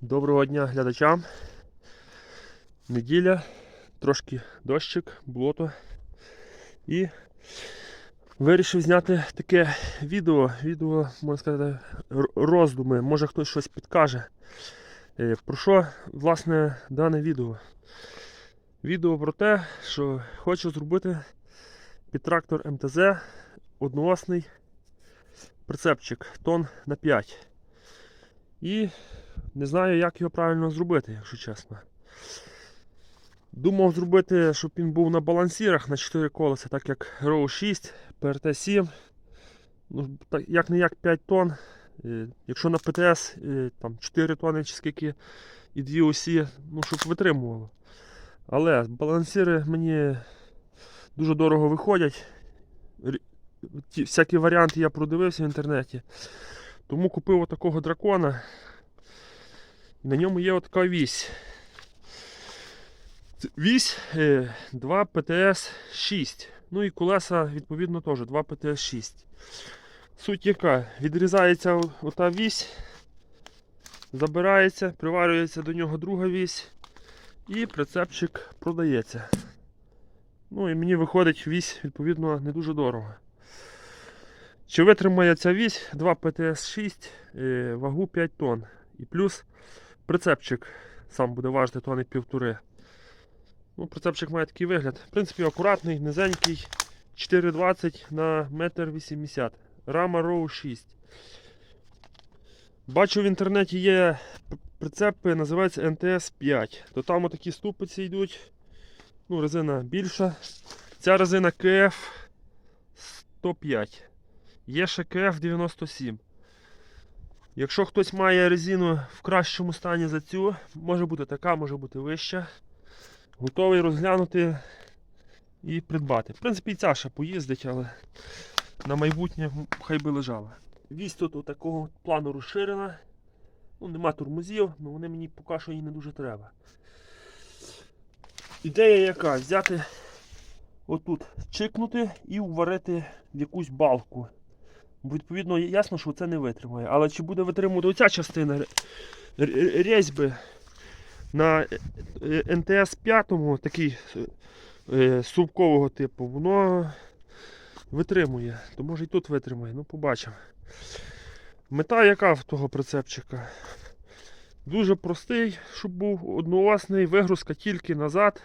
Доброго дня глядачам. Неділя, трошки дощик, болото. І вирішив зняти таке відео. Відео, можна сказати, роздуми. Може хтось щось підкаже. Е, Про що, власне, дане відео? Відео про те, що хочу зробити під трактор МТЗ одноосний прицепчик тон на 5. І не знаю, як його правильно зробити, якщо чесно. Думав зробити, щоб він був на балансірах на 4 колеса, так як Row 6, PRT 7. Ну, як не як 5 тонн. Е, Якщо на ПТС е, там 4 тонни чи скільки і 2 осі, ну, щоб витримувало. Але балансіри мені дуже дорого виходять. Всякі варіанти я продивився в інтернеті. Тому купив отакого дракона. На ньому є отака вісь. Вісь е, 2 ПТС 6. Ну і колеса, відповідно, теж 2 ПТС 6. Суть яка? Відрізається ота вісь, забирається, приварюється до нього друга вісь і прицепчик продається. Ну і мені виходить вісь, відповідно, не дуже дорого. Чи витримає ця вісь 2 ПТС-6, е, вагу 5 тонн. І плюс прицепчик сам буде важити тонни півтори. Ну, прицепчик має такий вигляд. В принципі, акуратний, низенький. 4,20 на 1,80 м. Рама Row 6. Бачу в інтернеті є прицепи, називаються NTS 5. То там отакі ступиці йдуть. Ну, резина більша. Ця резина KF 105. Є ще КФ 97. Якщо хтось має резину в кращому стані за цю, може бути така, може бути вища. Готовий розглянути і придбати. В принципі, і ця ще поїздить, але на майбутнє хай би лежала. Вісь тут такого плану розширена. Ну, нема тормозів, але вони мені поки що і не дуже треба. Ідея яка? Взяти отут, чикнути і вварити в якусь балку. Відповідно, ясно, що це не витримає. Але чи буде витримувати оця частина різьби на е, НТС 5, такий е, субкового типу, воно витримує. То може і тут витримає, ну побачимо. Мета яка в того прицепчика? Дуже простий, щоб був одноосний, вигрузка тільки назад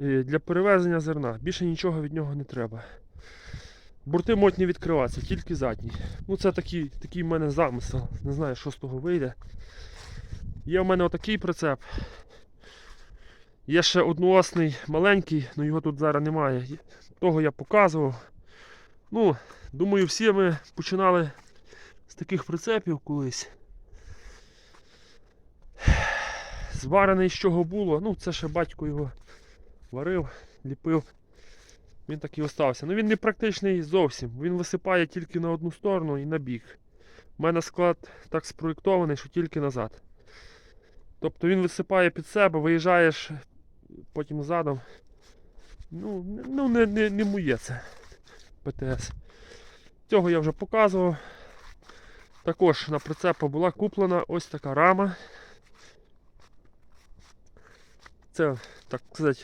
е, для перевезення зерна. Більше нічого від нього не треба. Борти можуть не відкриватися, тільки задні. Ну це такий, такий в мене замисел. Не знаю, що з того вийде. Є в мене отакий прицеп. Є ще одноосний маленький, але його тут зараз немає. Того я показував. Ну, думаю, всі ми починали з таких прицепів колись. Зварений з чого було. Ну, це ще батько його варив, ліпив. Він так і остався. Ну він не практичний зовсім. Він висипає тільки на одну сторону і на бік. У мене склад так спроєктований, що тільки назад. Тобто він висипає під себе, виїжджаєш потім задом. Ну, ну не, не, не моє це ПТС. Цього я вже показував. Також на прицепа була куплена ось така рама. Це, так сказати,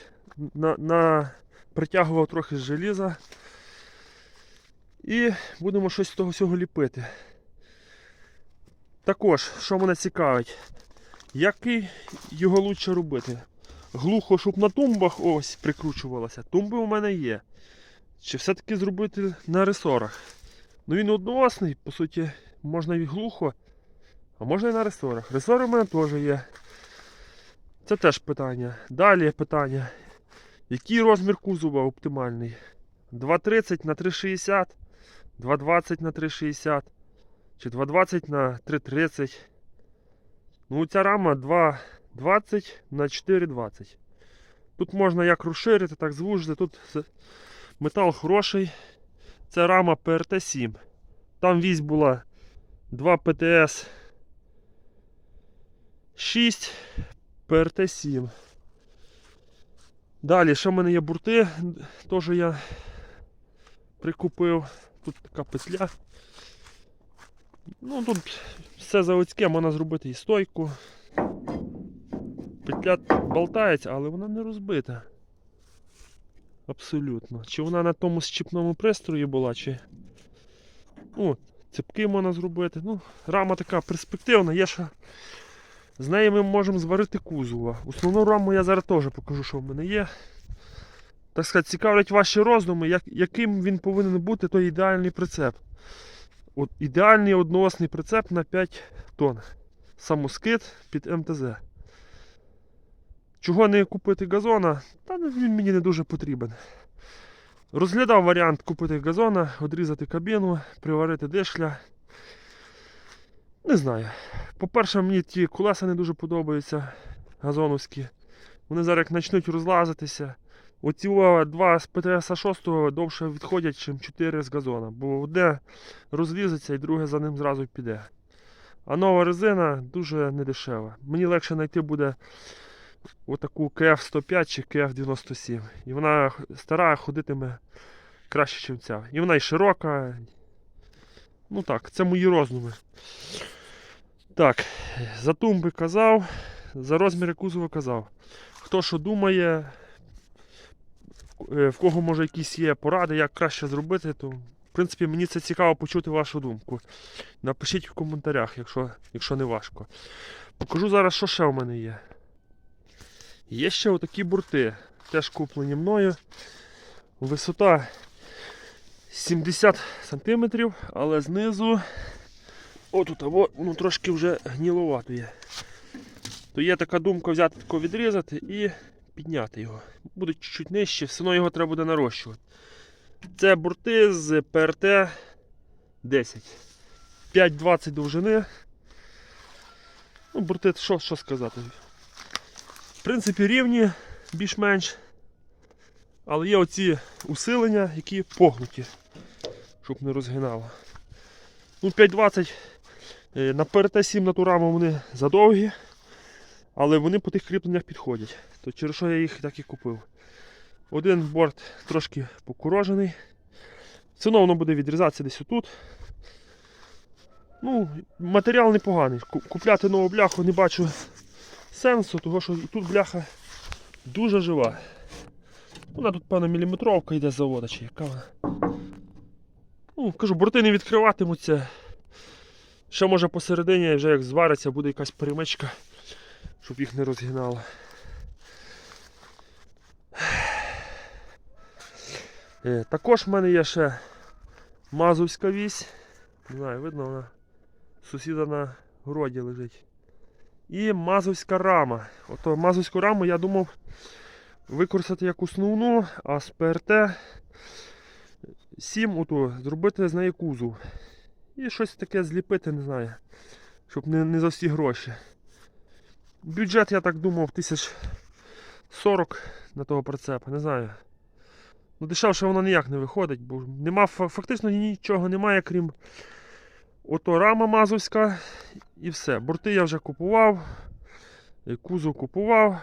на, на притягував трохи з желіза. І будемо щось з того всього ліпити. Також, що мене цікавить, який його лучше робити? Глухо, щоб на тумбах ось прикручувалося. Тумби у мене є. Чи все-таки зробити на ресорах? Ну він одноосний, по суті, можна і глухо, а можна і на ресорах. Ресори у мене теж є. Це теж питання. Далі питання. Який розмір кузова оптимальний? 2,30 на 3,60, 2,20 на 3,60 чи 2,20 на 3,30. Ну, ця рама 2,20 на 4,20. Тут можна як розширити, так звужити. Тут метал хороший. Це рама PRT 7. Там вісь була 2 ПТС 6, PRT 7. Далі, ще в мене є бурти, теж я прикупив. Тут така петля. Ну тут все заводське, можна зробити і стойку. Петля болтається, але вона не розбита. Абсолютно. Чи вона на тому щіпному пристрої була, чи. Ну, цепки можна зробити. Ну, рама така перспективна, є ще. З неї ми можемо зварити кузова. Основну раму я зараз теж покажу, що в мене є. Так сказати, цікавлять ваші роздуми, як, яким він повинен бути той ідеальний прицеп. От, ідеальний одноосний прицеп на 5 тонн. Самоскид під МТЗ. Чого не купити газона? Та ну, він мені не дуже потрібен. Розглядав варіант купити газона, одрізати кабіну, приварити дишля. Не знаю. По-перше, мені ті колеса не дуже подобаються газоновські. Вони зараз як почнуть розлазитися. Оці два з ПТС 6 довше відходять, ніж 4 з газона, бо одне розлізеться і друге за ним зразу піде. А нова резина дуже недешева. Мені легше знайти буде отаку КФ-105 чи КФ-97. І вона стара ходитиме краще, ніж ця. І вона і широка. Ну так, це мої роздуми. Так, за тумби казав, за розміри кузова казав. Хто що думає, е, в кого може якісь є поради, як краще зробити, то в принципі мені це цікаво почути вашу думку. Напишіть в коментарях, якщо, якщо не важко. Покажу зараз, що ще в мене є. Є ще отакі бурти, теж куплені мною. Висота 70 см, але знизу отут або ну, трошки вже гніловато є. То є така думка взяти тако відрізати і підняти його. Буде чуть-чуть нижче, все одно його треба буде нарощувати. Це бурти з ПРТ 10. 5,20 довжини. Ну, бурти, що, що сказати. В принципі, рівні, більш-менш. Але є оці усилення, які погнуті, щоб не розгинало. Ну, 5,20 е, на ПРТ-7 на ту раму вони задовгі, але вони по тих кріпленнях підходять. То через що я їх так і купив. Один борт трошки покорожений. Все одно воно буде відрізатися десь отут. Ну, матеріал непоганий. Купляти нову бляху не бачу сенсу, тому що і тут бляха дуже жива. Вона тут, певно, міліметровка йде з завода, чи яка вона. Ну, кажу, борти не відкриватимуться. Ще може посередині, вже як звариться, буде якась перемичка, щоб їх не розгинало. Е, Також в мене є ще мазовська вісь. Не знаю, видно вона. Сусіда на городі лежить. І мазовська рама. Ото мазовську раму я думав використати як основну, а з ПРТ 7 ото, зробити з неї кузов. І щось таке зліпити, не знаю. Щоб не, не за всі гроші. Бюджет, я так думав, тисяч 40 на того прицепа, не знаю. Ну, дешевше воно ніяк не виходить, бо нема, фактично нічого немає, крім ото рама мазовська і все. Борти я вже купував, кузов купував,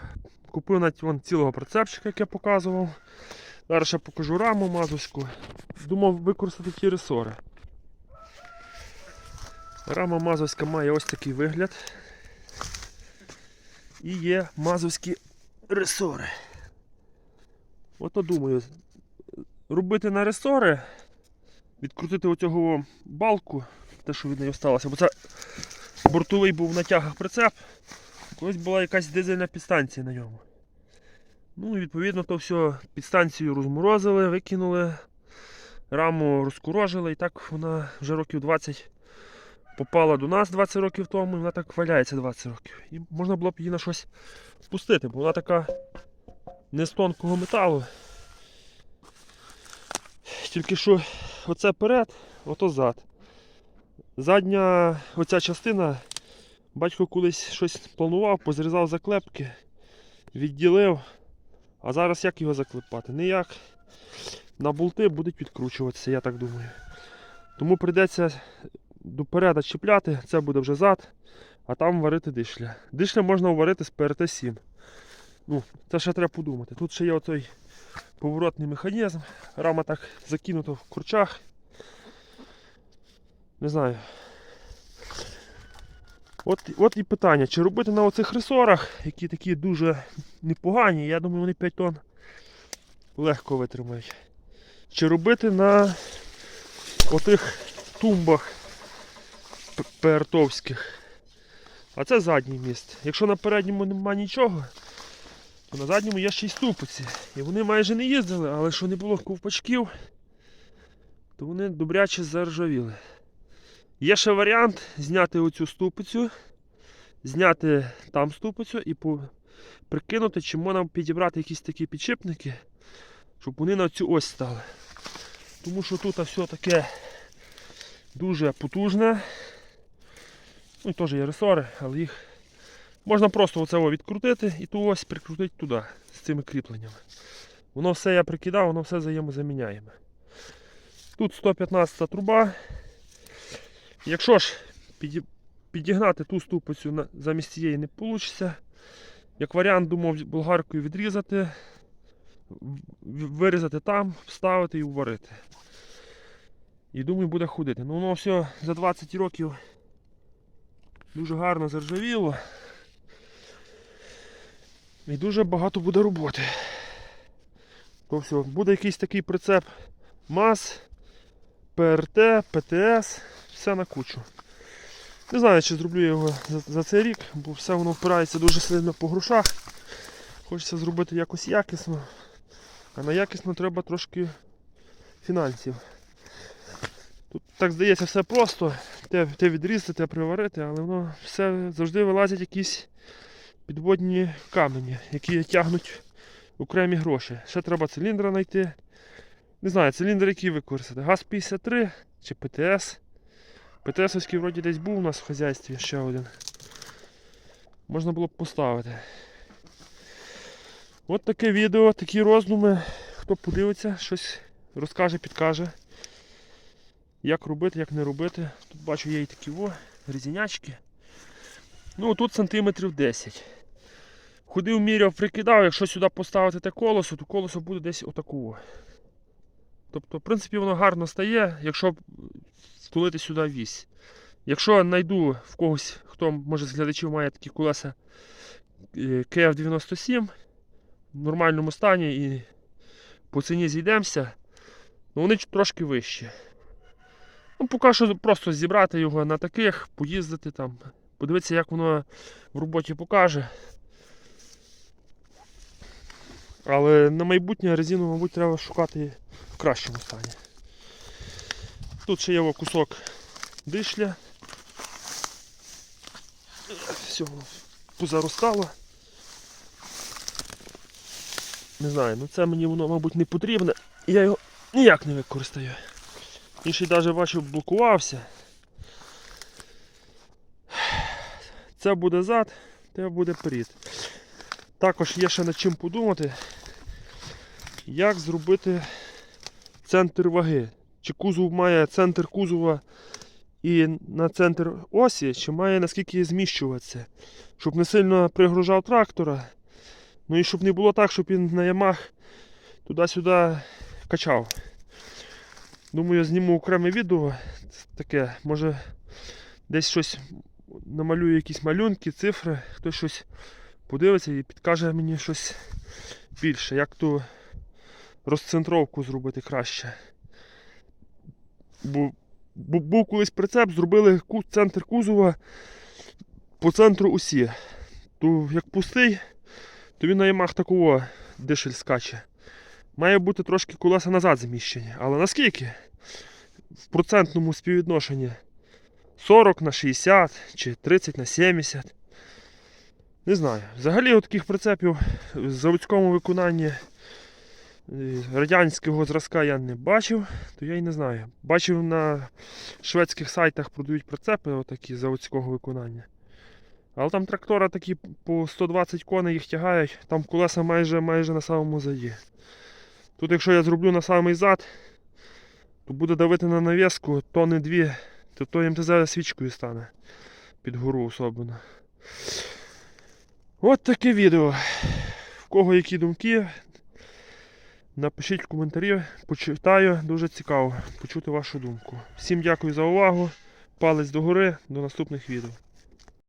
купив навіть вон цілого прицепчика, як я показував. Зараз ще покажу раму мазовську. Думав використати ті ресори. Рама мазовська має ось такий вигляд. І є мазовські ресори. Ото думаю, робити на ресори, відкрутити оцього балку, те, що від неї осталося, бо це бортовий був на тягах прицеп. Колись була якась дизельна підстанція на ньому. Ну і відповідно то все підстанцію розморозили, викинули, раму розкурожили і так вона вже років 20 попала до нас 20 років тому, і вона так валяється 20 років. І можна було б її на щось пустити, бо вона така не з тонкого металу. Тільки що оце перед, ото зад. Задня оця частина, батько колись щось планував, позрізав заклепки, відділив. А зараз як його заклепати? Ніяк. На болти будуть відкручуватися, я так думаю. Тому прийдеться допереда чіпляти, це буде вже зад, а там варити дишля. Дишля можна варити з ПРТ-7. Ну, це ще треба подумати. Тут ще є оцей поворотний механізм. Рама так закинута в курчах. Не знаю. От, от і питання, чи робити на оцих ресорах, які такі дуже непогані, я думаю, вони 5 тонн легко витримають. Чи робити на отих тумбах п- пертовських. А це задній міст. Якщо на передньому нема нічого, то на задньому є ще й ступиці. І вони майже не їздили, але що не було ковпачків, то вони добряче заржавіли. Є ще варіант зняти оцю ступицю, зняти там ступицю і прикинути, чи можна підібрати якісь такі підшипники, щоб вони на цю ось стали. Тому що тут все таке дуже потужне. Ну і теж є ресори, але їх можна просто оце відкрутити і ту ось прикрутити туди з цими кріпленнями. Воно все я прикидав, воно все взаємозаміняємо. Тут 115 труба. Якщо ж підігнати ту ступицю замість цієї не вийде, як варіант думав болгаркою відрізати, вирізати там, вставити і уварити. І думаю, буде ходити. Ну воно все за 20 років дуже гарно заржавіло. І дуже багато буде роботи. То все, буде якийсь такий прицеп МАЗ, ПРТ, ПТС, все на кучу. Не знаю, чи зроблю його за, за цей рік, бо все воно впирається дуже сильно по грошах. Хочеться зробити якось якісно. А на якісно треба трошки фінансів. Тут так здається все просто. Те, те відрізати, те приварити, але воно все завжди вилазять якісь підводні камені, які тягнуть окремі гроші. Ще треба циліндра знайти. Не знаю, циліндр який використати. ГАЗ-53 чи ПТС. ПТСовський вроді десь був у нас в хазяйстві ще один. Можна було б поставити. От таке відео, такі роздуми. Хто подивиться, щось розкаже, підкаже. Як робити, як не робити. Тут бачу є і такі о, резинячки. Ну тут сантиметрів 10. Ходив, міряв, прикидав, якщо сюди поставити те колесо, то колесо буде десь отакого. Тобто, в принципі, воно гарно стає, якщо втулити сюди вісь. Якщо знайду в когось, хто може з глядачів має такі колеса е, KF97 в нормальному стані і по ціні зійдемося, ну вони трошки вищі. Ну, поки що просто зібрати його на таких, поїздити там, подивитися, як воно в роботі покаже. Але на майбутнє резину, мабуть, треба шукати в кращому стані. Тут ще є кусок дишля. Все позаростало. Не знаю, ну це мені воно, мабуть, не потрібне. Я його ніяк не використаю. Інший навіть бачив блокувався. Це буде зад, це буде перед. Також є ще над чим подумати, як зробити центр ваги. Чи кузов має центр кузова і на центр осі, чи має наскільки зміщуватися, щоб не сильно пригружав трактора. Ну і щоб не було так, щоб він на ямах туди-сюди качав. Думаю, зніму окреме відео таке, може десь щось намалюю якісь малюнки, цифри, хтось щось подивиться і підкаже мені щось більше, як ту розцентровку зробити краще. Бо, був колись прицеп, зробили центр кузова по центру осі. То як пустий, то він на ямах такого дишель скаче. Має бути трошки колеса назад зміщені. Але наскільки? В процентному співвідношенні 40 на 60 чи 30 на 70. Не знаю. Взагалі от таких прицепів в заводському виконанні радянського зразка я не бачив, то я й не знаю. Бачив на шведських сайтах продають прицепи отакі заводського виконання. Але там трактора такі по 120 коней їх тягають, там колеса майже, майже на самому заді. Тут якщо я зроблю на самий зад, то буде давити на навіску тони дві, то то МТЗ свічкою стане. Під гору особливо. От таке відео. В кого які думки, напишіть в коментарі, почитаю, дуже цікаво почути вашу думку. Всім дякую за увагу. Палець догори, до наступних відео.